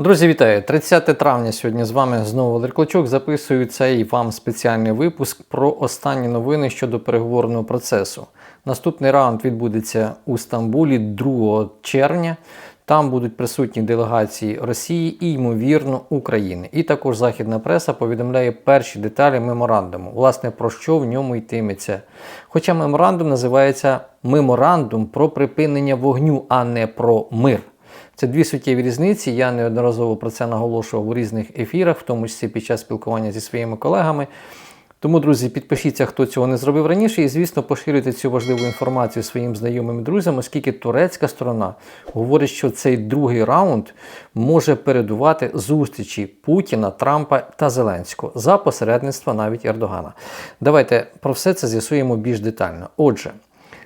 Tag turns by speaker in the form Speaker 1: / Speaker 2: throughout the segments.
Speaker 1: Друзі, вітаю! 30 травня сьогодні з вами знову Валерій Клочок. Записую цей вам спеціальний випуск про останні новини щодо переговорного процесу. Наступний раунд відбудеться у Стамбулі 2 червня. Там будуть присутні делегації Росії і, ймовірно, України. І також західна преса повідомляє перші деталі меморандуму. Власне, про що в ньому йтиметься. Хоча меморандум називається Меморандум про припинення вогню, а не про мир. Це дві суттєві різниці. Я неодноразово про це наголошував у різних ефірах, в тому числі під час спілкування зі своїми колегами. Тому, друзі, підпишіться, хто цього не зробив раніше, і, звісно, поширюйте цю важливу інформацію своїм знайомим і друзям, оскільки турецька сторона говорить, що цей другий раунд може передувати зустрічі Путіна, Трампа та Зеленського за посередництва навіть Ердогана. Давайте про все це з'ясуємо більш детально. Отже.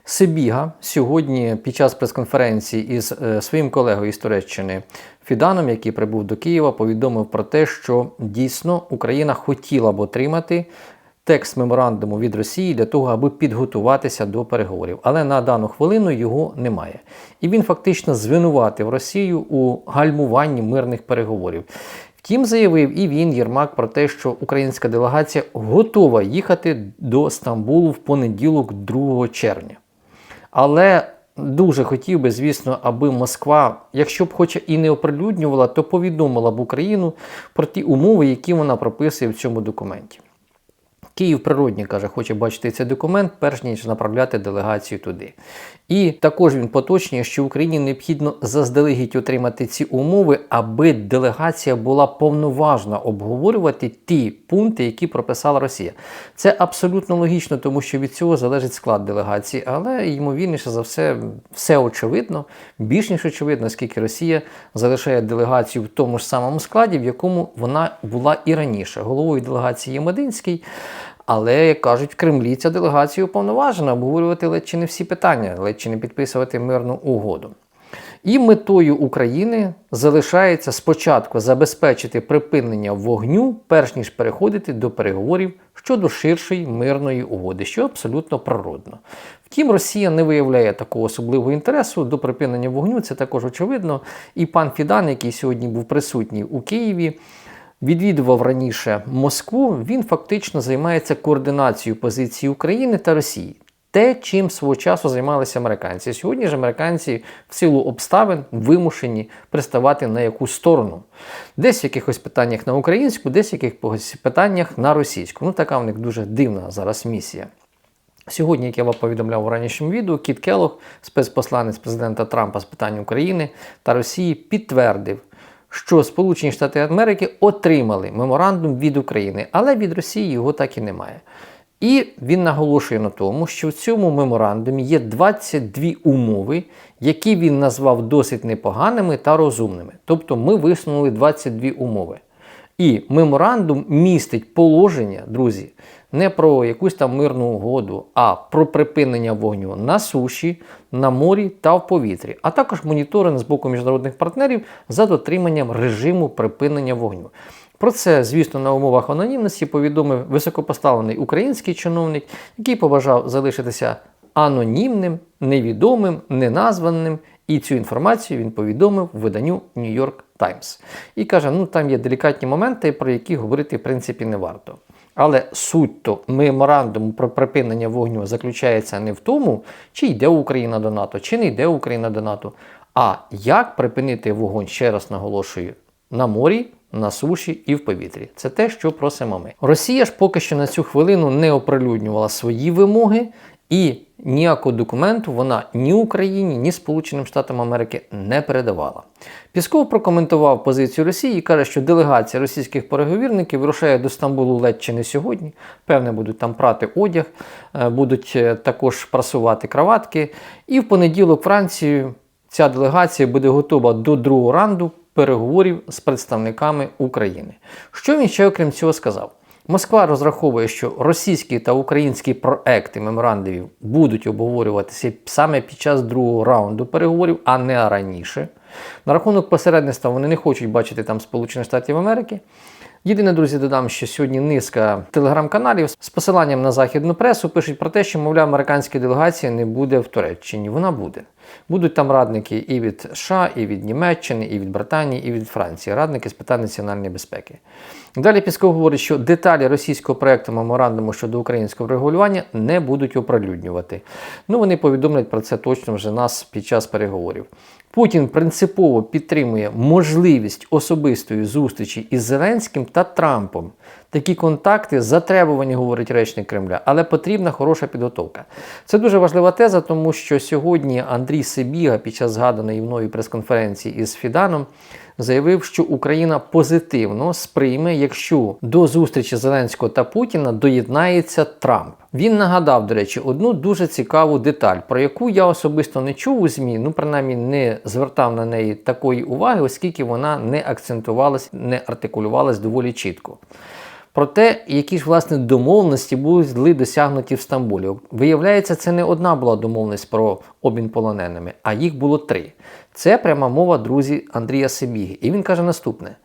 Speaker 1: Сибіга сьогодні під час прес-конференції із е, своїм колегою із Туреччини Фіданом, який прибув до Києва, повідомив про те, що дійсно Україна хотіла б отримати текст меморандуму від Росії для того, аби підготуватися до переговорів. Але на дану хвилину його немає. І він фактично звинуватив Росію у гальмуванні мирних переговорів. Втім, заявив і він, Єрмак, про те, що українська делегація готова їхати до Стамбулу в понеділок, 2 червня. Але дуже хотів би, звісно, аби Москва, якщо б хоча і не оприлюднювала, то повідомила б Україну про ті умови, які вона прописує в цьому документі. Київ природні каже, хоче бачити цей документ, перш ніж направляти делегацію туди. І також він поточнює, що Україні необхідно заздалегідь отримати ці умови, аби делегація була повноважна обговорювати ті пункти, які прописала Росія. Це абсолютно логічно, тому що від цього залежить склад делегації, але ймовірніше за все, все очевидно, більш ніж очевидно, оскільки Росія залишає делегацію в тому ж самому складі, в якому вона була і раніше. Головою делегації є Мединський. Але, як кажуть, в Кремлі ця делегація уповноважена обговорювати ледь чи не всі питання, ледь чи не підписувати мирну угоду. І метою України залишається спочатку забезпечити припинення вогню, перш ніж переходити до переговорів щодо ширшої мирної угоди, що абсолютно природно. Втім, Росія не виявляє такого особливого інтересу до припинення вогню, це також очевидно. І пан Фідан, який сьогодні був присутній у Києві, відвідував раніше Москву, він фактично займається координацією позиції України та Росії. Те, чим свого часу займалися американці. Сьогодні ж американці в силу обставин вимушені приставати на яку сторону. Десь в якихось питаннях на українську, десь в якихось питаннях на російську. Ну, така в них дуже дивна зараз місія. Сьогодні, як я вам повідомляв у ранішньому відео, Кіт Келлог, спецпосланець президента Трампа з питань України та Росії, підтвердив, що Сполучені Штати Америки отримали меморандум від України, але від Росії його так і немає. І він наголошує на тому, що в цьому меморандумі є 22 умови, які він назвав досить непоганими та розумними. Тобто ми висунули 22 умови. І меморандум містить положення, друзі, не про якусь там мирну угоду, а про припинення вогню на суші, на морі та в повітрі, а також моніторинг з боку міжнародних партнерів за дотриманням режиму припинення вогню. Про це, звісно, на умовах анонімності повідомив високопоставлений український чиновник, який побажав залишитися анонімним, невідомим, неназваним. І цю інформацію він повідомив виданню New York Times. І каже: ну там є делікатні моменти, про які говорити в принципі не варто. Але суть то меморандуму про припинення вогню заключається не в тому, чи йде Україна до НАТО, чи не йде Україна до НАТО, а як припинити вогонь, ще раз наголошую, на морі, на суші і в повітрі. Це те, що просимо ми. Росія ж поки що на цю хвилину не оприлюднювала свої вимоги. І ніякого документу вона ні Україні, ні Сполученим Штатам Америки не передавала. Пісков прокоментував позицію Росії і каже, що делегація російських переговірників вирушає до Стамбулу ледь чи не сьогодні. Певне, будуть там прати одяг, е, будуть е, також прасувати краватки. І в понеділок Францію ця делегація буде готова до другого ранду переговорів з представниками України. Що він ще окрім цього сказав? Москва розраховує, що російські та українські проекти меморандумів будуть обговорюватися саме під час другого раунду переговорів, а не раніше. На рахунок посередництва вони не хочуть бачити там Сполучених Штатів Америки. Єдине, друзі, додам, що сьогодні низка телеграм-каналів з посиланням на західну пресу пишуть про те, що, мовляв, американська делегація не буде в Туреччині. Вона буде. Будуть там радники і від США, і від Німеччини, і від Британії, і від Франції, радники з питань національної безпеки. Далі Пісков говорить, що деталі російського проекту меморандуму щодо українського регулювання не будуть оприлюднювати. Ну вони повідомлять про це точно вже нас під час переговорів. Путін принципово підтримує можливість особистої зустрічі із Зеленським та Трампом. Такі контакти затребувані, говорить речник Кремля, але потрібна хороша підготовка. Це дуже важлива теза, тому що сьогодні Андрій Сибіга під час згаданої мною прес-конференції із Фіданом заявив, що Україна позитивно сприйме, якщо до зустрічі Зеленського та Путіна доєднається Трамп. Він нагадав, до речі, одну дуже цікаву деталь, про яку я особисто не чув у ЗМІ, ну принаймні не звертав на неї такої уваги, оскільки вона не акцентувалась, не артикулювалась доволі чітко. Про те, які ж власне домовленості були досягнуті в Стамбулі. Виявляється, це не одна була домовленість про обмін полоненими, а їх було три. Це пряма мова друзі Андрія Сибіги. І він каже наступне: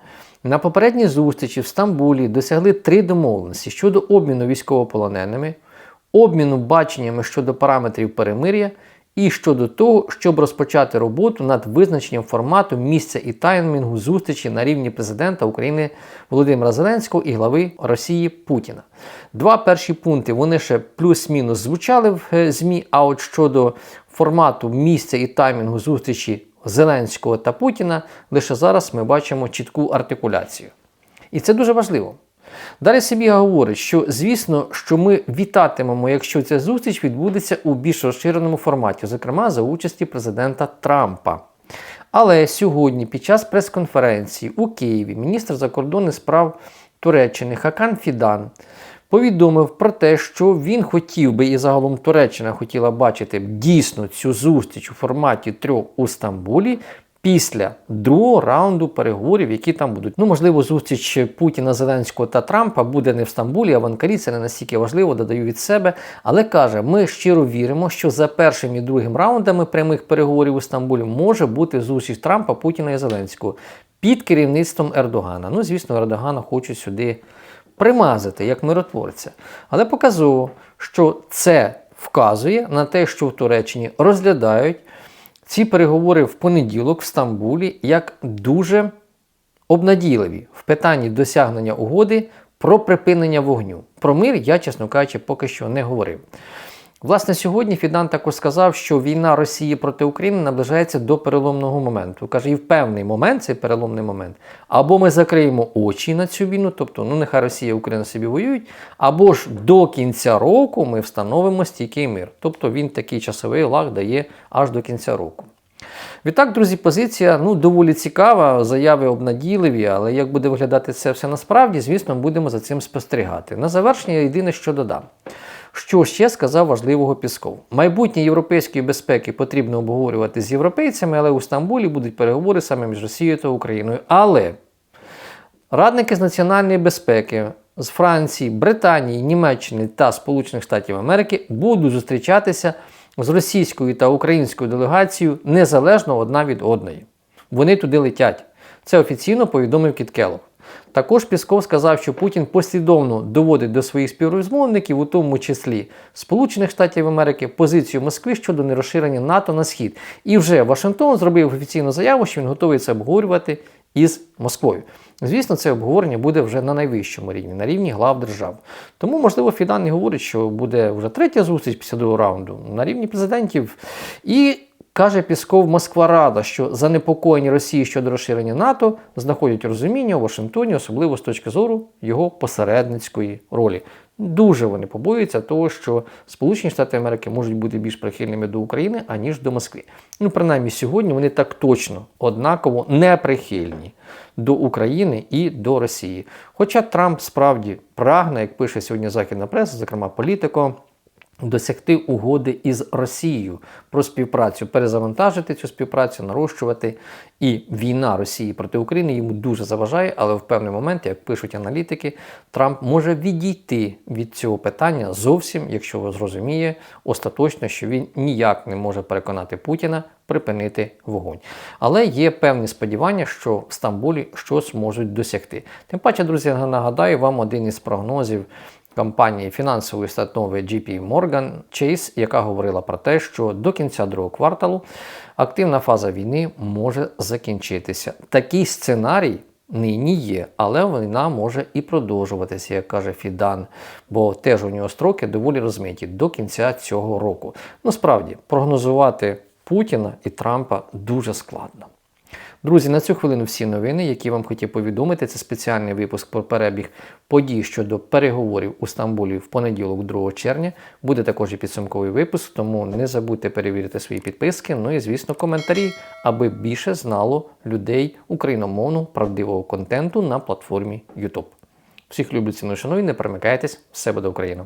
Speaker 1: на попередній зустрічі в Стамбулі досягли три домовленості щодо обміну військовополоненими, обміну баченнями щодо параметрів перемир'я і щодо того, щоб розпочати роботу над визначенням формату місця і таймінгу зустрічі на рівні президента України Володимира Зеленського і глави Росії Путіна. Два перші пункти вони ще плюс-мінус звучали в е, ЗМІ. А от щодо формату місця і таймінгу зустрічі Зеленського та Путіна, лише зараз ми бачимо чітку артикуляцію. І це дуже важливо. Далі Сибіга говорить, що звісно, що ми вітатимемо, якщо ця зустріч відбудеться у більш розширеному форматі, зокрема за участі президента Трампа. Але сьогодні, під час прес-конференції у Києві, міністр закордонних справ Туреччини Хакан Фідан повідомив про те, що він хотів би і загалом Туреччина хотіла бачити дійсно цю зустріч у форматі трьох у Стамбулі після другого раунду переговорів, які там будуть. Ну, можливо, зустріч Путіна, Зеленського та Трампа буде не в Стамбулі, а в Анкарі. Це не настільки важливо, додаю від себе. Але каже, ми щиро віримо, що за першим і другим раундами прямих переговорів у Стамбулі може бути зустріч Трампа, Путіна і Зеленського під керівництвом Ердогана. Ну, звісно, Ердогана хочуть сюди примазати як миротворця. Але показово, що це вказує на те, що в Туреччині розглядають ці переговори в понеділок в Стамбулі як дуже обнадійливі в питанні досягнення угоди про припинення вогню. Про мир я, чесно кажучи, поки що не говорив. Власне, сьогодні Фідан також сказав, що війна Росії проти України наближається до переломного моменту. Каже, і в певний момент цей переломний момент. Або ми закриємо очі на цю війну, тобто, ну нехай Росія і Україна собі воюють, або ж до кінця року ми встановимо стійкий мир. Тобто він такий часовий лаг дає аж до кінця року. Відтак, друзі, позиція ну, доволі цікава, заяви обнадійливі, але як буде виглядати це все насправді, звісно, будемо за цим спостерігати. На завершення єдине, що додам. Що ще сказав важливого Пісков? Майбутнє європейської безпеки потрібно обговорювати з європейцями, але у Стамбулі будуть переговори саме між Росією та Україною. Але радники з національної безпеки з Франції, Британії, Німеччини та Сполучених Штатів Америки будуть зустрічатися з російською та українською делегацією незалежно одна від одної. Вони туди летять. Це офіційно повідомив Кіт Келлог. Також Пісков сказав, що Путін послідовно доводить до своїх співрозмовників, у тому числі Сполучених Штатів Америки, позицію Москви щодо нерозширення НАТО на схід. І вже Вашингтон зробив офіційну заяву, що він готовий це обговорювати із Москвою. Звісно, це обговорення буде вже на найвищому рівні, на рівні глав держав. Тому, можливо, Фідан не говорить, що буде вже третя зустріч після другого раунду на рівні президентів. І Каже Пісков, Москва рада, що занепокоєні Росії щодо розширення НАТО знаходять розуміння у Вашингтоні, особливо з точки зору його посередницької ролі. Дуже вони побоюються того, що Сполучені Штати Америки можуть бути більш прихильними до України, аніж до Москви. Ну, принаймні, сьогодні вони так точно однаково неприхильні до України і до Росії. Хоча Трамп справді прагне, як пише сьогодні західна преса, зокрема політико, досягти угоди із Росією про співпрацю, перезавантажити цю співпрацю, нарощувати. І війна Росії проти України йому дуже заважає, але в певний момент, як пишуть аналітики, Трамп може відійти від цього питання зовсім, якщо зрозуміє остаточно, що він ніяк не може переконати Путіна припинити вогонь. Але є певні сподівання, що в Стамбулі щось можуть досягти. Тим паче, друзі, нагадаю вам один із прогнозів компанії фінансової установи JP Morgan Chase, яка говорила про те, що до кінця другого кварталу активна фаза війни може закінчитися. Такий сценарій нині є, але війна може і продовжуватися, як каже Фідан, бо теж у нього строки доволі розмиті до кінця цього року. Насправді, прогнозувати Путіна і Трампа дуже складно. Друзі, на цю хвилину всі новини, які вам хотів повідомити. Це спеціальний випуск про перебіг подій щодо переговорів у Стамбулі в понеділок, 2 червня. Буде також і підсумковий випуск, тому не забудьте перевірити свої підписки. Ну і звісно, коментарі, аби більше знало людей україномовну правдивого контенту на платформі YouTube. Всіх люблю ціну шаную, не перемикайтесь, все буде Україна!